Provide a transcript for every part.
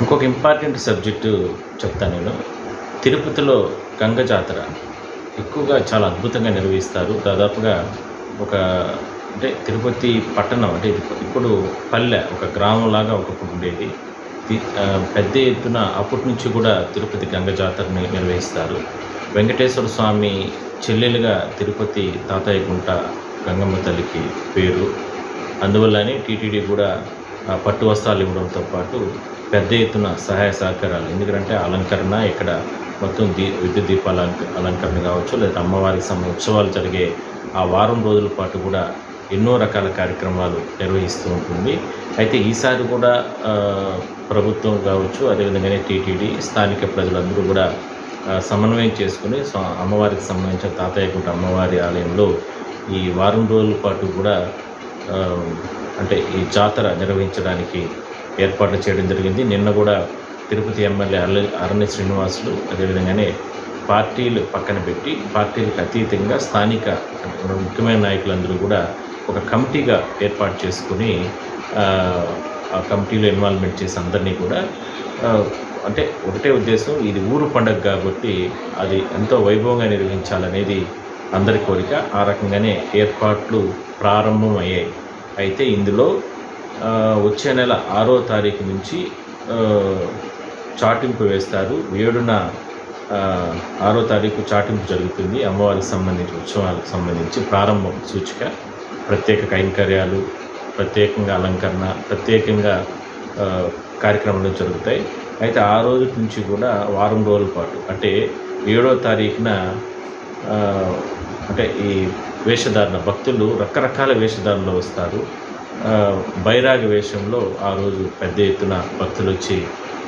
ఇంకొక important subject చెప్తాను నేను. తిరుపతిలో గంగ జాతర ఎక్కువగా చాలా అద్భుతంగా నిర్వహిస్తారు. దాదాపుగా ఒక అంటే తిరుపతి పట్టణం అంటే ఇది ఇప్పుడు పల్లె ఒక గ్రామంలాగా ఒకప్పుడు ఉండేది. పెద్ద ఎత్తున అప్పటి నుంచి కూడా తిరుపతి గంగ జాతరని నిర్వహిస్తారు. వెంకటేశ్వర స్వామి చెల్లెలుగా తిరుపతి తాతయ్య గుంట గంగమ్మ తల్లికి పేరు. అందువల్లనే టీటీడీ కూడా పట్టు వస్త్రాలు ఇవ్వడంతో పాటు పెద్ద ఎత్తున సహాయ సహకారాలు. ఎందుకంటే అలంకరణ ఇక్కడ మొత్తం దీ విద్యుత్ దీపాల అలంకరణ కావచ్చు లేదా అమ్మవారికి సంబంధించిన ఉత్సవాలు జరిగే ఆ వారం రోజుల పాటు కూడా ఎన్నో రకాల కార్యక్రమాలు నిర్వహిస్తూ ఉంటుంది. అయితే ఈసారి కూడా ప్రభుత్వం కావచ్చు అదేవిధంగానే టీటీడీ స్థానిక ప్రజలందరూ కూడా సమన్వయం చేసుకుని అమ్మవారికి సంబంధించిన తాతయ్య గుంట అమ్మవారి ఆలయంలో ఈ వారం రోజుల పాటు కూడా అంటే ఈ జాతర నిర్వహించడానికి ఏర్పాట్లు చేయడం జరిగింది. నిన్న కూడా తిరుపతి ఎమ్మెల్యే అల్ల అరణ్య శ్రీనివాసులు అదేవిధంగానే పార్టీలు పక్కన పెట్టి పార్టీలకు అతీతంగా స్థానిక ముఖ్యమైన నాయకులందరూ కూడా ఒక కమిటీగా ఏర్పాటు చేసుకుని ఆ, కమిటీలో ఇన్వాల్వ్మెంట్ చేసి అందరినీ కూడా అంటే ఒకటే ఉద్దేశం ఇది ఊరు పండగ కాబట్టి అది ఎంతో వైభవంగా నిర్వహించాలనేది అందరి కోరిక ఆ రకంగానే ఏర్పాట్లు ప్రారంభం అయ్యాయి అయితే ఇందులో వచ్చే నెల ఆరో తారీఖు నుంచి చాటింపు వేస్తారు. ఏడున ఆరో తారీఖు చాటింపు జరుగుతుంది. అమ్మవారికి సంబంధించి ఉత్సవాలకు సంబంధించి ప్రారంభం సూచిక. ప్రత్యేక కైంకర్యాలు ప్రత్యేకంగా అలంకరణ ప్రత్యేకంగా కార్యక్రమాలు జరుగుతాయి. అయితే ఆ రోజు నుంచి కూడా వారం రోజుల పాటు అంటే ఏడో తారీఖున అంటే ఈ వేషధారణ భక్తులు రకరకాల వేషధారణలో వస్తారు. బైరాగ వేషంలో ఆ రోజు పెద్ద ఎత్తున భక్తులు వచ్చి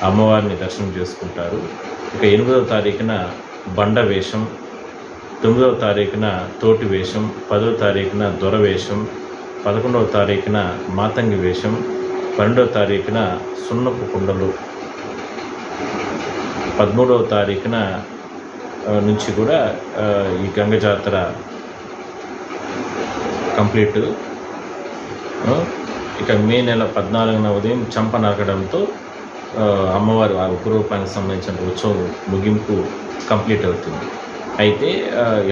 అమ్మవారిని దర్శనం చేసుకుంటారు. ఇక ఎనిమిదవ తారీఖున బండ వేషం తొమ్మిదవ తారీఖున తోటి వేషం పదవ తారీఖున దొర వేషం పదకొండవ తారీఖున మాతంగి వేషం పన్నెండవ తారీఖున సున్నపు కుండలు పదమూడవ తారీఖున నుంచి కూడా ఈ గంగ జాతర కంప్లీట్. ఇక మే నెల పద్నాలుగున ఉదయం చంప నరకడంతో అమ్మవారు ఆ ఉపరూపానికి సంబంధించిన ఉత్సవం ముగింపు కంప్లీట్ అవుతుంది. అయితే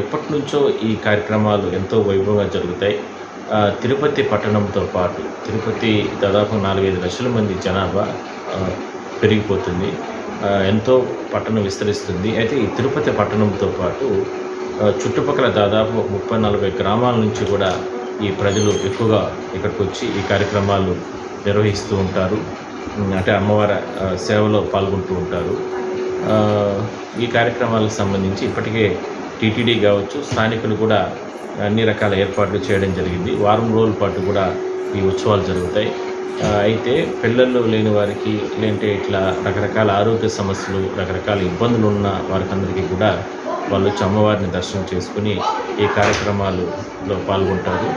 ఎప్పటి నుంచో ఈ కార్యక్రమాలు ఎంతో వైభవంగా జరుగుతాయి. తిరుపతి పట్టణంతో పాటు తిరుపతి దాదాపు నాలుగైదు లక్షల మంది జనాభా పెరిగిపోతుంది. ఎంతో పట్టణం విస్తరిస్తుంది. అయితే ఈ తిరుపతి పట్టణంతో పాటు చుట్టుపక్కల దాదాపు ముప్పై నలభై గ్రామాల నుంచి కూడా ఈ ప్రజలు ఎక్కువగా ఇక్కడికి వచ్చి ఈ కార్యక్రమాలు నిర్వహిస్తూ ఉంటారు. అంటే అమ్మవారి సేవలో పాల్గొంటూ ఉంటారు. ఈ కార్యక్రమాలకు సంబంధించి ఇప్పటికే టీటీడీ కావచ్చు స్థానికులు కూడా అన్ని రకాల ఏర్పాట్లు చేయడం జరిగింది. వారం రోజుల పాటు కూడా ఈ ఉత్సవాలు జరుగుతాయి. అయితే పిల్లలు లేని వారికి లేదంటే ఇట్లా రకరకాల ఆరోగ్య సమస్యలు రకరకాల ఇబ్బందులు ఉన్న వారికి అందరికీ కూడా వాళ్ళు వచ్చి అమ్మవారిని దర్శనం చేసుకుని ఈ కార్యక్రమాలలో పాల్గొంటారు.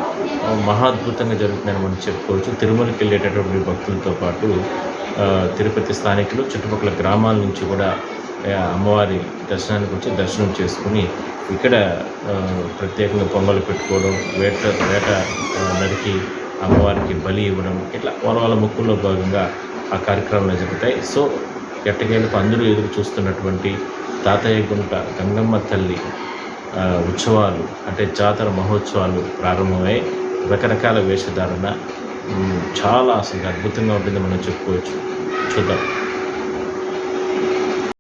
మహాద్భుతంగా జరుగుతుందని మనం చెప్పుకోవచ్చు. తిరుమలకి వెళ్ళేటటువంటి భక్తులతో పాటు తిరుపతి స్థానికులు చుట్టుపక్కల గ్రామాల నుంచి కూడా అమ్మవారి దర్శనానికి వచ్చి దర్శనం చేసుకుని ఇక్కడ ప్రత్యేకంగా పొంగలు పెట్టుకోవడం వేట వేట నరికి అమ్మవారికి బలి ఇవ్వడం ఇట్లా వాళ్ళ వాళ్ళ మొక్కుల్లో భాగంగా ఆ కార్యక్రమాలు జరుగుతాయి. సో ఎట్టకేలకు అందరూ ఎదురు చూస్తున్నటువంటి తాతయ్య గుంట గంగమ్మ తల్లి ఉత్సవాలు అంటే జాతర మహోత్సవాలు ప్రారంభమై రకరకాల వేషధారణ చాలా అసలు అద్భుతంగా ఉంటుంది మనం చెప్పుకోవచ్చు. చూద్దాం.